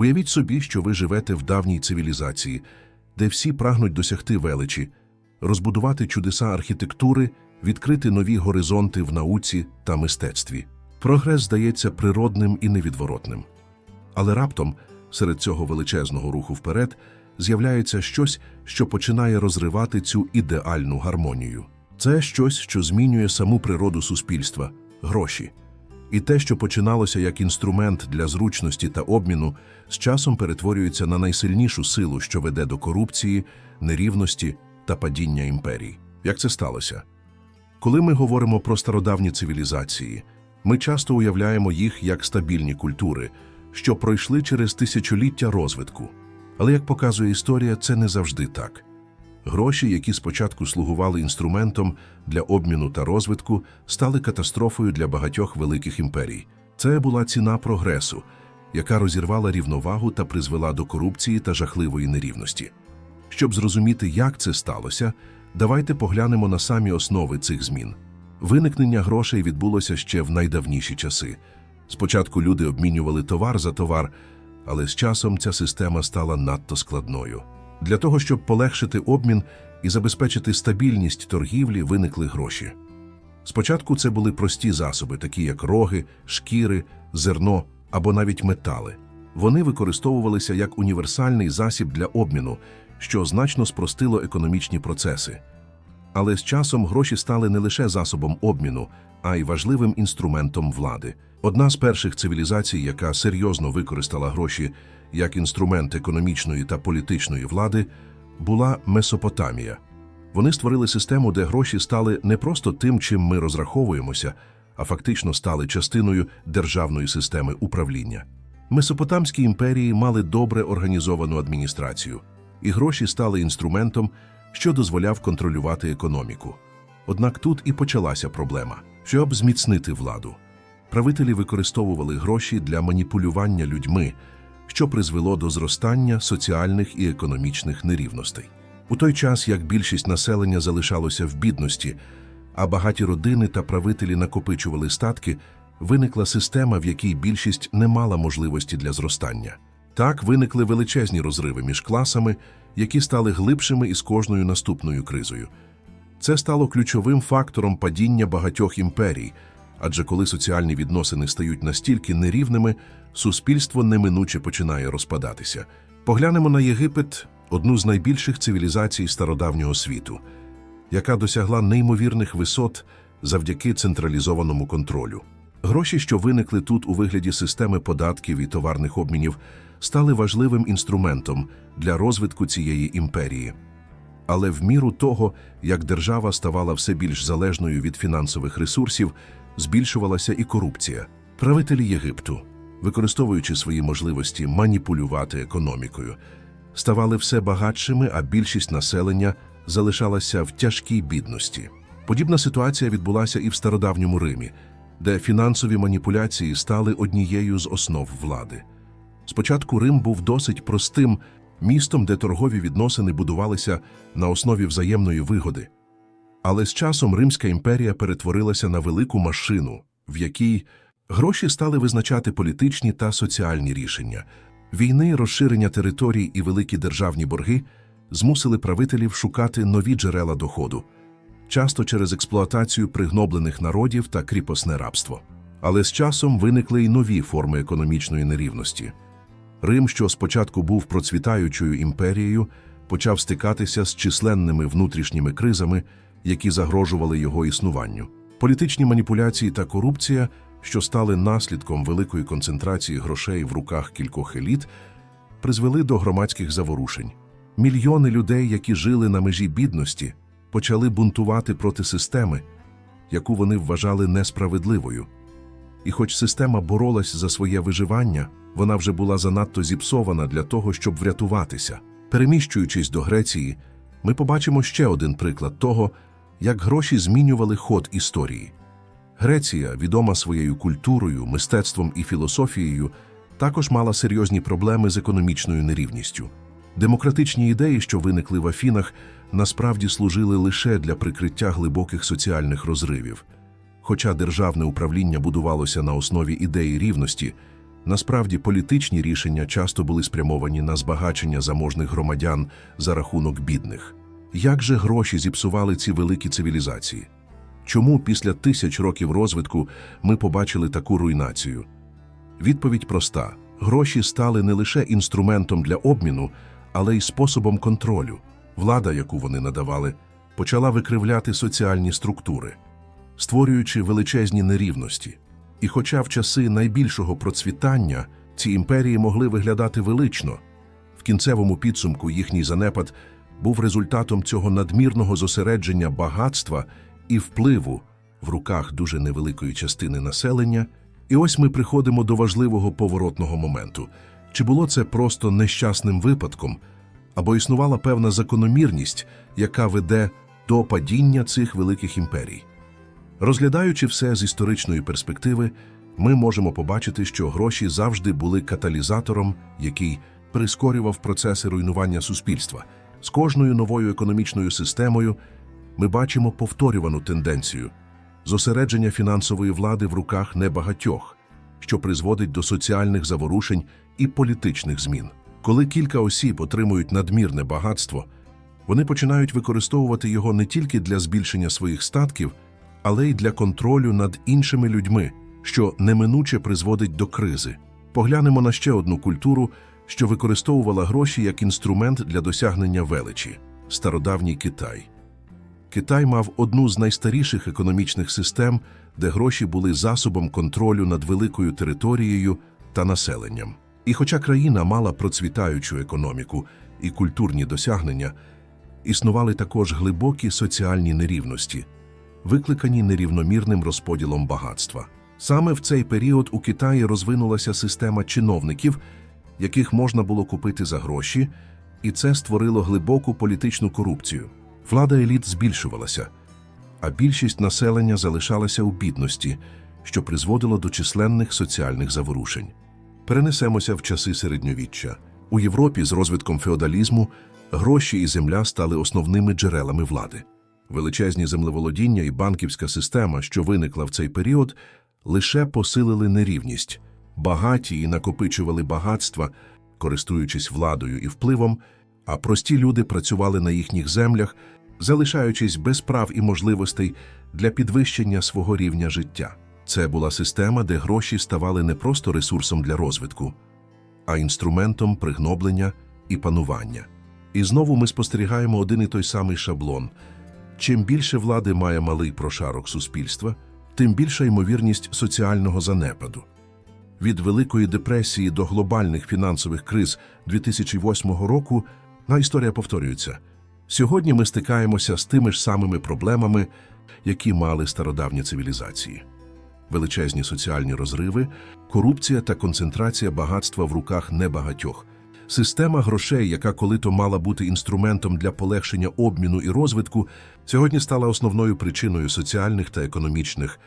Уявіть собі, що ви живете в давній цивілізації, де всі прагнуть досягти величі, розбудувати чудеса архітектури, відкрити нові горизонти в науці та мистецтві. Прогрес здається природним і невідворотним. Але раптом, серед цього величезного руху вперед, з'являється щось, що починає розривати цю ідеальну гармонію. Це щось, що змінює саму природу суспільства гроші. І те, що починалося як інструмент для зручності та обміну, з часом перетворюється на найсильнішу силу, що веде до корупції, нерівності та падіння імперій. Як це сталося? Коли ми говоримо про стародавні цивілізації, ми часто уявляємо їх як стабільні культури, що пройшли через тисячоліття розвитку. Але, як показує історія, це не завжди так. Гроші, які спочатку слугували інструментом для обміну та розвитку, стали катастрофою для багатьох великих імперій. Це була ціна прогресу, яка розірвала рівновагу та призвела до корупції та жахливої нерівності. Щоб зрозуміти, як це сталося, давайте поглянемо на самі основи цих змін. Виникнення грошей відбулося ще в найдавніші часи. Спочатку люди обмінювали товар за товар, але з часом ця система стала надто складною. Для того, щоб полегшити обмін і забезпечити стабільність торгівлі, виникли гроші. Спочатку це були прості засоби, такі як роги, шкіри, зерно або навіть метали. Вони використовувалися як універсальний засіб для обміну, що значно спростило економічні процеси. Але з часом гроші стали не лише засобом обміну, а й важливим інструментом влади. Одна з перших цивілізацій, яка серйозно використала гроші як інструмент економічної та політичної влади, була Месопотамія. Вони створили систему, де гроші стали не просто тим, чим ми розраховуємося, а фактично стали частиною державної системи управління. Месопотамські імперії мали добре організовану адміністрацію, і гроші стали інструментом, що дозволяв контролювати економіку. Однак тут і почалася проблема. Щоб зміцнити владу, правителі використовували гроші для маніпулювання людьми, що призвело до зростання соціальних і економічних нерівностей. У той час, як більшість населення залишалося в бідності, а багаті родини та правителі накопичували статки, виникла система, в якій більшість не мала можливості для зростання. Так виникли величезні розриви між класами, які стали глибшими із кожною наступною кризою. Це стало ключовим фактором падіння багатьох імперій, адже коли соціальні відносини стають настільки нерівними, суспільство неминуче починає розпадатися. Поглянемо на Єгипет, одну з найбільших цивілізацій стародавнього світу, яка досягла неймовірних висот завдяки централізованому контролю. Гроші, що виникли тут у вигляді системи податків і товарних обмінів, стали важливим інструментом для розвитку цієї імперії. Але в міру того, як держава ставала все більш залежною від фінансових ресурсів, збільшувалася і корупція. Правителі Єгипту, використовуючи свої можливості маніпулювати економікою, ставали все багатшими, а більшість населення залишалася в тяжкій бідності. Подібна ситуація відбулася і в стародавньому Римі, де фінансові маніпуляції стали однією з основ влади. Спочатку Рим був досить простим містом, де торгові відносини будувалися на основі взаємної вигоди. Але з часом Римська імперія перетворилася на велику машину, в якій гроші стали визначати політичні та соціальні рішення. Війни, розширення територій і великі державні борги змусили правителів шукати нові джерела доходу, часто через експлуатацію пригноблених народів та кріпосне рабство. Але з часом виникли й нові форми економічної нерівності. Рим, що спочатку був процвітаючою імперією, почав стикатися з численними внутрішніми кризами, які загрожували його існуванню. Політичні маніпуляції та корупція, що стали наслідком великої концентрації грошей в руках кількох еліт, призвели до громадських заворушень. Мільйони людей, які жили на межі бідності, почали бунтувати проти системи, яку вони вважали несправедливою. І хоч система боролась за своє виживання, вона вже була занадто зіпсована для того, щоб врятуватися. Переміщуючись до Греції, ми побачимо ще один приклад того, як гроші змінювали ход історії. Греція, відома своєю культурою, мистецтвом і філософією, також мала серйозні проблеми з економічною нерівністю. Демократичні ідеї, що виникли в Афінах, насправді служили лише для прикриття глибоких соціальних розривів. Хоча державне управління будувалося на основі ідеї рівності, Насправді, політичні рішення часто були спрямовані на збагачення заможних громадян за рахунок бідних. Як же гроші зіпсували ці великі цивілізації? Чому після тисяч років розвитку ми побачили таку руйнацію? Відповідь проста: гроші стали не лише інструментом для обміну, але й способом контролю. Влада, яку вони надавали, почала викривляти соціальні структури, створюючи величезні нерівності. І хоча в часи найбільшого процвітання ці імперії могли виглядати велично, в кінцевому підсумку їхній занепад був результатом цього надмірного зосередження багатства і впливу в руках дуже невеликої частини населення. І ось ми приходимо до важливого поворотного моменту. Чи було це просто нещасним випадком, або існувала певна закономірність, яка веде до падіння цих великих імперій? Розглядаючи все з історичної перспективи, ми можемо побачити, що гроші завжди були каталізатором, який прискорював процеси руйнування суспільства. З кожною новою економічною системою ми бачимо повторювану тенденцію зосередження фінансової влади в руках небагатьох, що призводить до соціальних заворушень і політичних змін. Коли кілька осіб отримують надмірне багатство, вони починають використовувати його не тільки для збільшення своїх статків, але й для контролю над іншими людьми, що неминуче призводить до кризи. Поглянемо на ще одну культуру, що використовувала гроші як інструмент для досягнення величі стародавній Китай. Китай мав одну з найстаріших економічних систем, де гроші були засобом контролю над великою територією та населенням. І хоча країна мала процвітаючу економіку і культурні досягнення, існували також глибокі соціальні нерівності, викликані нерівномірним розподілом багатства. Саме в цей період у Китаї розвинулася система чиновників, яких можна було купити за гроші, і це створило глибоку політичну корупцію. Влада еліт збільшувалася, а більшість населення залишалася у бідності, що призводило до численних соціальних заворушень. Перенесемося в часи середньовіччя. У Європі з розвитком феодалізму гроші і земля стали основними джерелами влади. Величезні землеволодіння і банківська система, що виникла в цей період, лише посилили нерівність. Багаті і накопичували багатства, користуючись владою і впливом, а прості люди працювали на їхніх землях, залишаючись без прав і можливостей для підвищення свого рівня життя. Це була система, де гроші ставали не просто ресурсом для розвитку, а інструментом пригноблення і панування. І знову ми спостерігаємо один і той самий шаблон. Чим більше влади має малий прошарок суспільства, тим більша ймовірність соціального занепаду. Від Великої депресії до глобальних фінансових криз 2008 року на історія повторюється. Сьогодні ми стикаємося з тими ж самими проблемами, які мали стародавні цивілізації. Величезні соціальні розриви, корупція та концентрація багатства в руках небагатьох. Система грошей, яка колито мала бути інструментом для полегшення обміну і розвитку, сьогодні стала основною причиною соціальних та економічних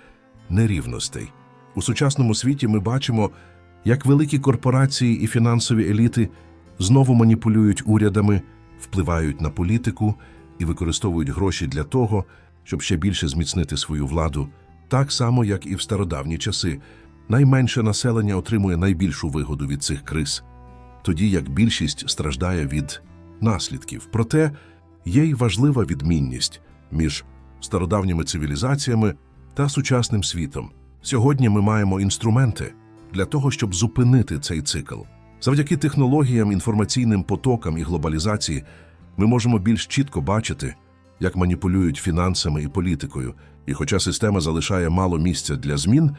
нерівностей. У сучасному світі ми бачимо, як великі корпорації і фінансові еліти знову маніпулюють урядами, впливають на політику і використовують гроші для того, щоб ще більше зміцнити свою владу, так само, як і в стародавні часи. Найменше населення отримує найбільшу вигоду від цих криз, тоді як більшість страждає від наслідків. Проте є й важлива відмінність між стародавніми цивілізаціями та сучасним світом. Сьогодні ми маємо інструменти для того, щоб зупинити цей цикл. Завдяки технологіям, інформаційним потокам і глобалізації ми можемо більш чітко бачити, як маніпулюють фінансами і політикою. І хоча система залишає мало місця для змін,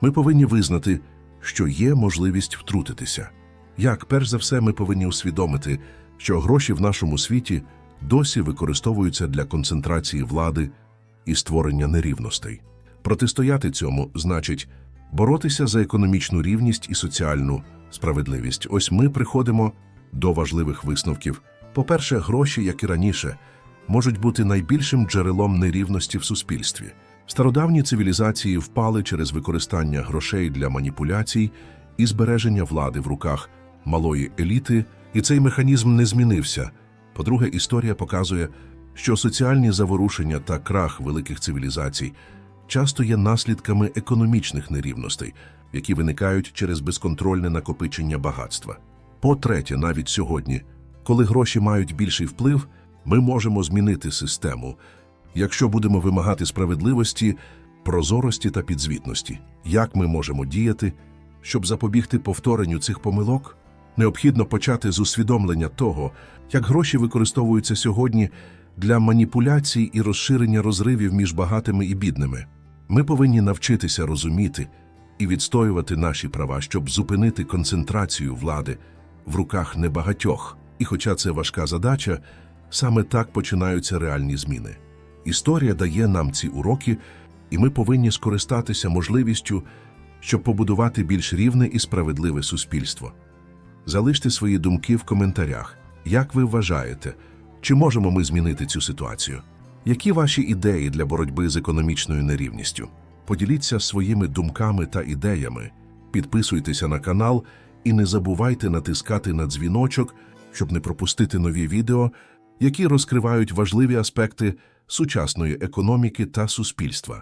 ми повинні визнати, що є можливість втрутитися. Як, перш за все, ми повинні усвідомити, що гроші в нашому світі досі використовуються для концентрації влади і створення нерівностей. Протистояти цьому значить боротися за економічну рівність і соціальну справедливість. Ось ми приходимо до важливих висновків. По-перше, гроші, як і раніше, можуть бути найбільшим джерелом нерівності в суспільстві. Стародавні цивілізації впали через використання грошей для маніпуляцій і збереження влади в руках малої еліти, і цей механізм не змінився. По-друге, історія показує, що соціальні заворушення та крах великих цивілізацій часто є наслідками економічних нерівностей, які виникають через безконтрольне накопичення багатства. По-третє, навіть сьогодні, коли гроші мають більший вплив, ми можемо змінити систему, якщо будемо вимагати справедливості, прозорості та підзвітності. Як ми можемо діяти, щоб запобігти повторенню цих помилок? Необхідно почати з усвідомлення того, як гроші використовуються сьогодні для маніпуляцій і розширення розривів між багатими і бідними. Ми повинні навчитися розуміти і відстоювати наші права, щоб зупинити концентрацію влади в руках небагатьох. І хоча це важка задача, саме так починаються реальні зміни. Історія дає нам ці уроки, і ми повинні скористатися можливістю, щоб побудувати більш рівне і справедливе суспільство. Залиште свої думки в коментарях. Як ви вважаєте, чи можемо ми змінити цю ситуацію? Які ваші ідеї для боротьби з економічною нерівністю? Поділіться своїми думками та ідеями, підписуйтеся на канал і не забувайте натискати на дзвіночок, щоб не пропустити нові відео, які розкривають важливі аспекти сучасної економіки та суспільства.